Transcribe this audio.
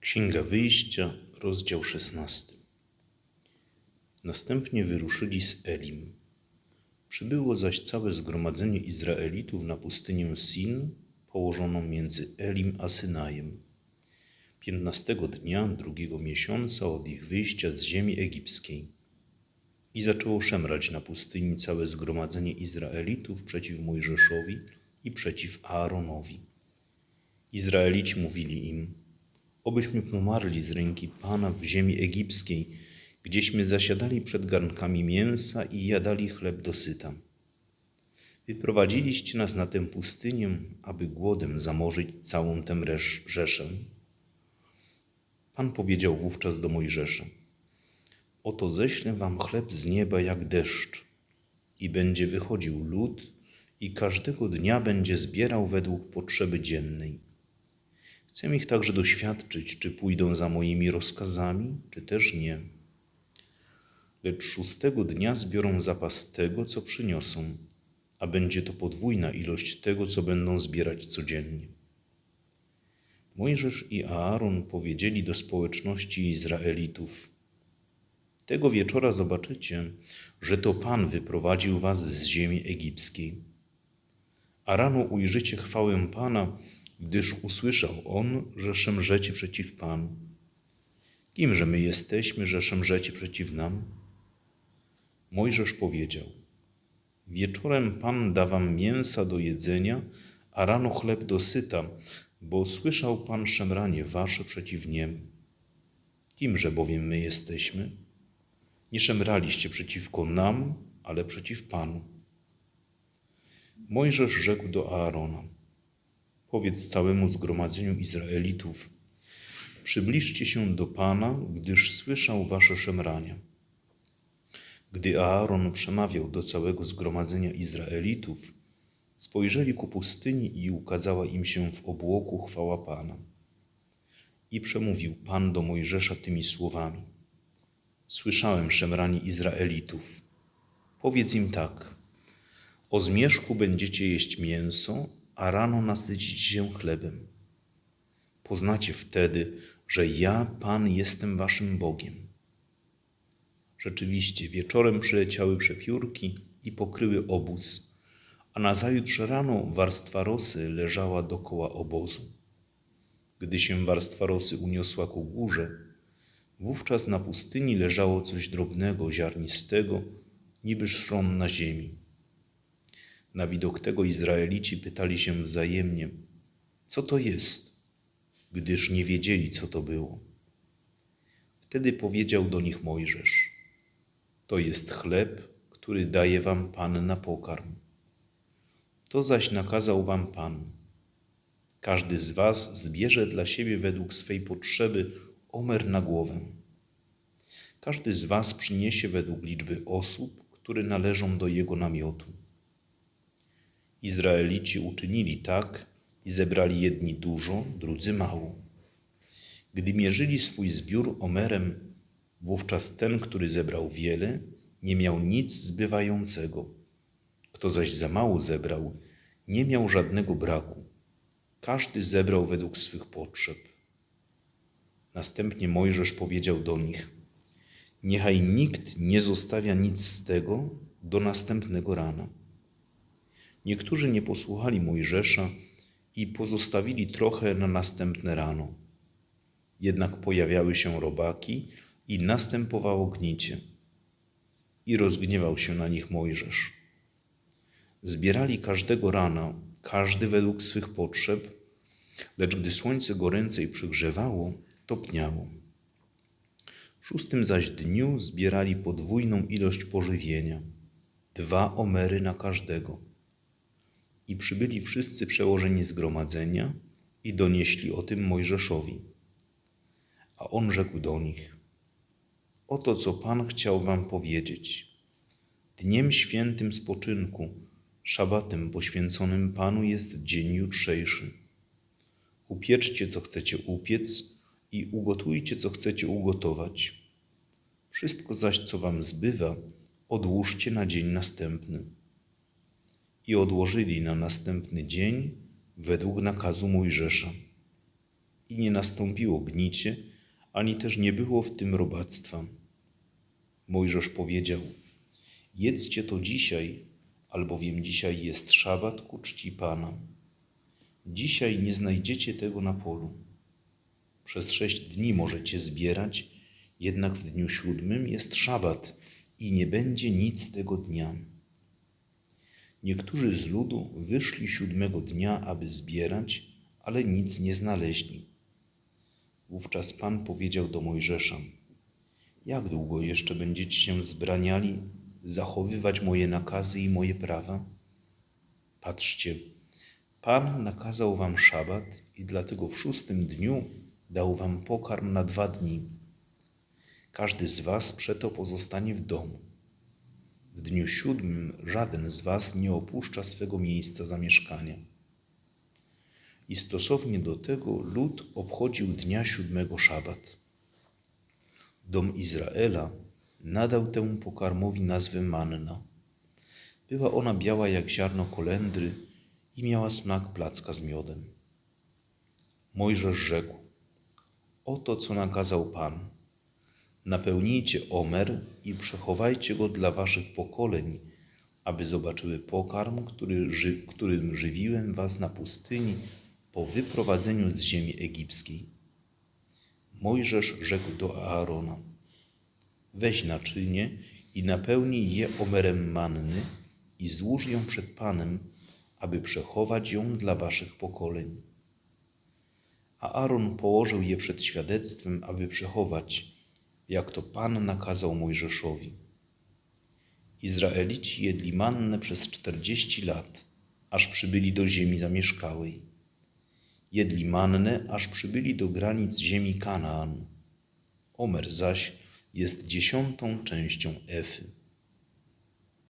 Księga Wyjścia, rozdział 16. Następnie wyruszyli z Elim. Przybyło zaś całe zgromadzenie Izraelitów na pustynię Sin, położoną między Elim a Synajem. Piętnastego dnia drugiego miesiąca od ich wyjścia z ziemi egipskiej. I zaczęło szemrać na pustyni całe zgromadzenie Izraelitów przeciw Mojżeszowi i przeciw Aaronowi. Izraelici mówili im, obyśmy pomarli z ręki Pana w ziemi egipskiej, gdzieśmy zasiadali przed garnkami mięsa i jadali chleb dosyta. Wyprowadziliście nas na tę pustynię, aby głodem zamorzyć całą tę rzeszę. Pan powiedział wówczas do Mojżesza, oto ześlę wam chleb z nieba jak deszcz i będzie wychodził lud i każdego dnia będzie zbierał według potrzeby dziennej. Chcę ich także doświadczyć, czy pójdą za moimi rozkazami, czy też nie. Lecz szóstego dnia zbiorą zapas tego, co przyniosą, a będzie to podwójna ilość tego, co będą zbierać codziennie. Mojżesz i Aaron powiedzieli do społeczności Izraelitów: Tego wieczora zobaczycie, że to Pan wyprowadził was z ziemi egipskiej. A rano ujrzycie chwałę Pana, gdyż usłyszał on, że szemrzecie przeciw Panu. Kimże my jesteśmy, że szemrzecie przeciw nam? Mojżesz powiedział: Wieczorem Pan da wam mięsa do jedzenia, a rano chleb do syta, bo słyszał Pan szemranie wasze przeciw niemu. Kimże bowiem my jesteśmy? Nie szemraliście przeciwko nam, ale przeciw Panu. Mojżesz rzekł do Aarona: Powiedz całemu zgromadzeniu Izraelitów: Przybliżcie się do Pana, gdyż słyszał wasze szemrania. Gdy Aaron przemawiał do całego zgromadzenia Izraelitów, spojrzeli ku pustyni i ukazała im się w obłoku chwała Pana. I przemówił Pan do Mojżesza tymi słowami: Słyszałem szemranie Izraelitów. Powiedz im tak: O zmierzchu będziecie jeść mięso, a rano nasycicie się chlebem. Poznacie wtedy, że ja, Pan, jestem waszym Bogiem. Rzeczywiście, wieczorem przyleciały przepiórki i pokryły obóz, a nazajutrz rano warstwa rosy leżała dokoła obozu. Gdy się warstwa rosy uniosła ku górze, wówczas na pustyni leżało coś drobnego, ziarnistego, niby szron na ziemi. Na widok tego Izraelici pytali się wzajemnie, co to jest, gdyż nie wiedzieli, co to było. Wtedy powiedział do nich Mojżesz: To jest chleb, który daje wam Pan na pokarm. To zaś nakazał wam Pan. Każdy z was zbierze dla siebie według swej potrzeby omer na głowę. Każdy z was przyniesie według liczby osób, które należą do jego namiotu. Izraelici uczynili tak i zebrali jedni dużo, drudzy mało. Gdy mierzyli swój zbiór omerem, wówczas ten, który zebrał wiele, nie miał nic zbywającego. Kto zaś za mało zebrał, nie miał żadnego braku. Każdy zebrał według swych potrzeb. Następnie Mojżesz powiedział do nich: Niechaj nikt nie zostawia nic z tego do następnego rana. Niektórzy nie posłuchali Mojżesza i pozostawili trochę na następne rano. Jednak pojawiały się robaki i następowało gnicie. I rozgniewał się na nich Mojżesz. Zbierali każdego rana, każdy według swych potrzeb, lecz gdy słońce goręcej przygrzewało, topniało. W szóstym zaś dniu zbierali podwójną ilość pożywienia, dwa omery na każdego. I przybyli wszyscy przełożeni zgromadzenia i donieśli o tym Mojżeszowi. A on rzekł do nich: Oto co Pan chciał wam powiedzieć. Dniem świętym spoczynku, szabatem poświęconym Panu jest dzień jutrzejszy. Upieczcie, co chcecie upiec i ugotujcie, co chcecie ugotować. Wszystko zaś, co wam zbywa, odłóżcie na dzień następny. I odłożyli na następny dzień według nakazu Mojżesza. i nie nastąpiło gnicie, ani też nie było w tym robactwa. Mojżesz powiedział: Jedzcie to dzisiaj, albowiem dzisiaj jest szabat ku czci Pana. Dzisiaj nie znajdziecie tego na polu. Przez sześć dni możecie zbierać, jednak w dniu siódmym jest szabat i nie będzie nic tego dnia. Niektórzy z ludu wyszli siódmego dnia, aby zbierać, ale nic nie znaleźli. Wówczas Pan powiedział do Mojżesza: Jak długo jeszcze będziecie się zbraniali, zachowywać moje nakazy i moje prawa? Patrzcie, Pan nakazał wam szabat i dlatego w szóstym dniu dał wam pokarm na dwa dni. Każdy z was przeto pozostanie w domu. W dniu siódmym żaden z was nie opuszcza swego miejsca zamieszkania. I stosownie do tego lud obchodził dnia siódmego szabat. Dom Izraela nadał temu pokarmowi nazwę manna. Była ona biała jak ziarno kolendry i miała smak placka z miodem. Mojżesz rzekł: Oto co nakazał Pan. Napełnijcie omer i przechowajcie go dla waszych pokoleń, aby zobaczyły pokarm, który, ży, którym żywiłem was na pustyni po wyprowadzeniu z ziemi egipskiej. Mojżesz rzekł do Aarona: Weź naczynie i napełnij je omerem manny i złóż ją przed Panem, aby przechować ją dla waszych pokoleń. A Aaron położył je przed świadectwem, aby przechować, jak to Pan nakazał Mojżeszowi. Izraelici jedli mannę przez czterdzieści lat, aż przybyli do ziemi zamieszkałej. Jedli mannę, aż przybyli do granic ziemi Kanaan. Omer zaś jest dziesiątą częścią Efy.